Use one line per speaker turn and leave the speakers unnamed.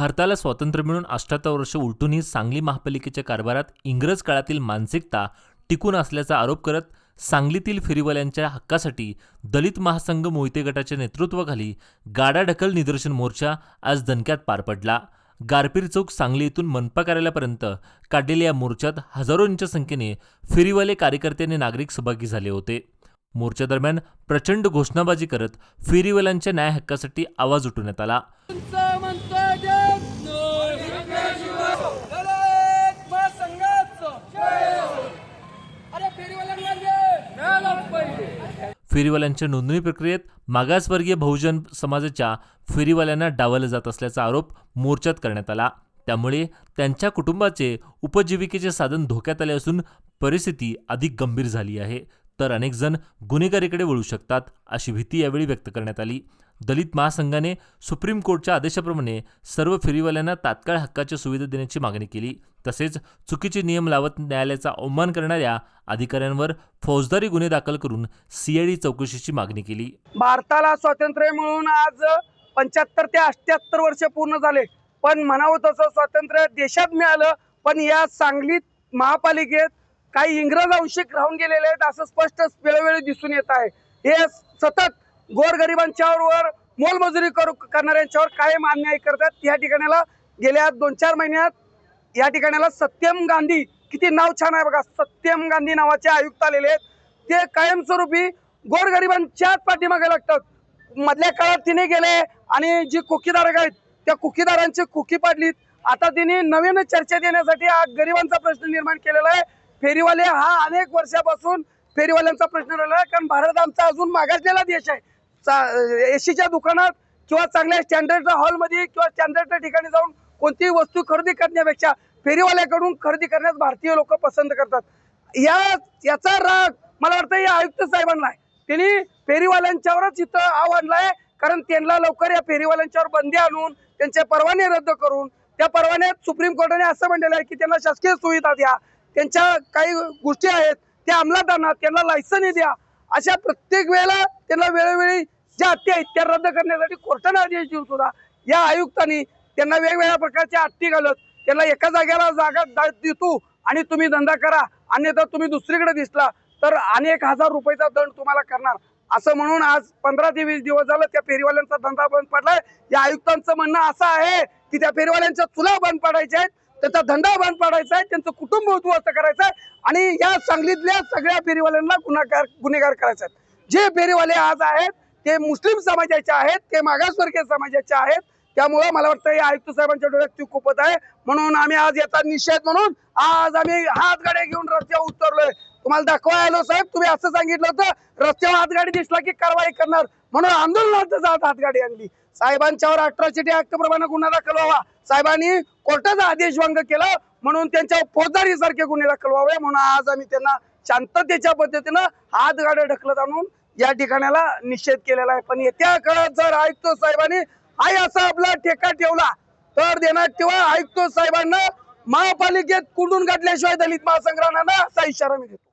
भारताला स्वातंत्र्य मिळून अष्टात्तर वर्ष उलटूनही सांगली महापालिकेच्या कारभारात इंग्रज काळातील मानसिकता टिकून असल्याचा आरोप करत सांगलीतील फेरीवाल्यांच्या हक्कासाठी दलित महासंघ मोहिते गटाच्या नेतृत्वाखाली गाडाढकल निदर्शन मोर्चा आज दणक्यात पार पडला. गारपीर चौक सांगली येथून मनपा कार्यालयापर्यंत काढलेल्या या मोर्चात हजारोंच्या संख्येने फेरीवाले कार्यकर्ते आणि नागरिक सहभागी झाले होते. मोर्चादरम्यान प्रचंड घोषणाबाजी करत फेरीवाल्यांच्या न्याय हक्कासाठी आवाज उठवण्यात आला. फेरीवाल्यांच्या नोंदणी प्रक्रियेत मागासवर्गीय बहुजन समाजाच्या फेरीवाल्यांना डावलं जात असल्याचा आरोप मोर्चात करण्यात आला. त्यामुळे त्यांच्या कुटुंबाचे उपजीविकेचे साधन धोक्यात आले असून परिस्थिती अधिक गंभीर झाली आहे. तर अनेकजण गुन्हेगारीकडे वळू शकतात अशी भीती यावेळी व्यक्त करण्यात आली. दलित महासंघाने सुप्रीम कोर्टच्या आदेशाप्रमाणे सर्व फेरीवाल्यांना तात्काळ हक्काच्या सुविधा देण्याची मागणी केली. तसेच चुकीचे नियम लावत न्यायालयाचा अवमान करणाऱ्या अधिकाऱ्यांवर फौजदारी गुन्हे दाखल करून सीआयडी चौकशीची मागणी केली.
भारताला स्वातंत्र्य मिळून आज पंच्याहत्तर ते अठ्याहत्तर वर्ष पूर्ण झाले. पण म्हणावं तसं स्वातंत्र्य देशात मिळालं पण या सांगलीत महापालिकेत काही इंग्रज अंशिक राहून गेलेले आहेत असं स्पष्ट वेळोवेळी दिसून येत आहे. हे सतत गोरगरिबांच्यावर मोलमजुरी करू करणाऱ्यांच्यावर कायम अन्याय करतात. या ठिकाणाला गेल्या दोन चार महिन्यात या ठिकाणाला सत्यम गांधी किती नाव छान आहे बघा. सत्यम गांधी नावाचे आयुक्त आलेले आहेत. ते कायमस्वरूपी गोरगरिबांच्याच पाठीमागे लागतात मधल्या काळात तिने गेले आणि जी कुकीधारक आहेत त्या कुकीदारांची कुकी पाडलीत. आता तिने नवीन चर्चेत येण्यासाठी हा गरिबांचा प्रश्न निर्माण केलेला आहे. फेरीवाले हा अनेक वर्षापासून फेरीवाल्यांचा प्रश्न राहिला आहे. कारण भारत आमचा अजून मागासलेला देश आहे. एसीच्या दुकानात किंवा चांगल्या स्टँडर्डच्या हॉलमध्ये किंवा स्टँडर्डच्या ठिकाणी जाऊन कोणतीही वस्तू खरेदी करण्यापेक्षा फेरीवाल्याकडून खरेदी करण्यास भारतीय लोक पसंत करतात. या याचा राग मला वाटतं या आयुक्त साहेबांना आहे. त्यांनी फेरीवाल्यांच्यावरच इथं आव आणलाय. कारण त्यांना लवकर या फेरीवाल्यांच्यावर बंदी आणून त्यांचे परवाने रद्द करून त्या परवान्यात सुप्रीम कोर्टाने असं म्हणलेलं आहे की त्यांना शासकीय सुविधा द्या. त्यांच्या काही गोष्टी आहेत त्या अंमलात आणा त्यांना लायसन्स द्या. अशा प्रत्येक वेळेला त्यांना वेळोवेळी ज्या हत्या आहेत त्या रद्द करण्यासाठी कोर्टाने आदेश देऊन सुद्धा या आयुक्तांनी त्यांना वेगवेगळ्या प्रकारच्या हत्ती घालत त्यांना एका जागेला जागा देतो आणि तुम्ही धंदा करा. अन्यथा तुम्ही दुसरीकडे दिसला तर अनेक हजार रुपयाचा दंड तुम्हाला करणार. असं म्हणून आज पंधरा ते वीस दिवस झालं त्या फेरीवाल्यांचा धंदा बंद पडलाय. या आयुक्तांचं म्हणणं असं आहे की त्या फेरीवाल्यांच्या चुला बंद पाडायच्या आहेत. त्याचा धंदा बंद पाडायचा आहे. त्यांचं कुटुंब उद्ध्वस्त करायचं आहे. आणि या सांगलीतल्या सगळ्या फेरीवाल्यांना गुन्हागार गुन्हेगार करायचे आहेत. जे फेरीवाले आज आहेत ते मुस्लिम समाजाचे आहेत ते मागासवर्गीय समाजाचे आहेत. त्यामुळं मला वाटतं या आयुक्त साहेबांच्या डोळ्यात ती खूपच आहे. म्हणून आम्ही आज याचा निषेध म्हणून. आज आम्ही हातगाड्या घेऊन रस्त्यावर उतरलोय. तुम्हाला दाखवाय आलो साहेब तुम्ही असं सांगितलं होतं रस्त्यावर हातगाडी दिसला की कारवाई करणार. म्हणून आंदोलनात आज हातगाडी आणली. साहेबांच्यावर अट्रॉसिटी ऍक्ट प्रमाणे गुन्हा दाखल व्हावा. साहेबांनी कोर्टाचा आदेश भंग केला. म्हणून त्यांच्यावर फौजदारी सारखे गुन्हे दाखल व्हावे. म्हणून आज आम्ही त्यांना शांततेच्या पद्धतीनं हातगाड्या ढकलत आणून या ठिकाणाला निषेध केलेला आहे. पण येत्या काळात जर आयुक्त साहेबांनी आई असा आपला ठेका ठेवला तर देण्यात तेव्हा आयुक्त साहेबांना महापालिकेत कुंडून गाठल्याशिवाय दलित महासंग्रामांना असा इशारा मी देतो.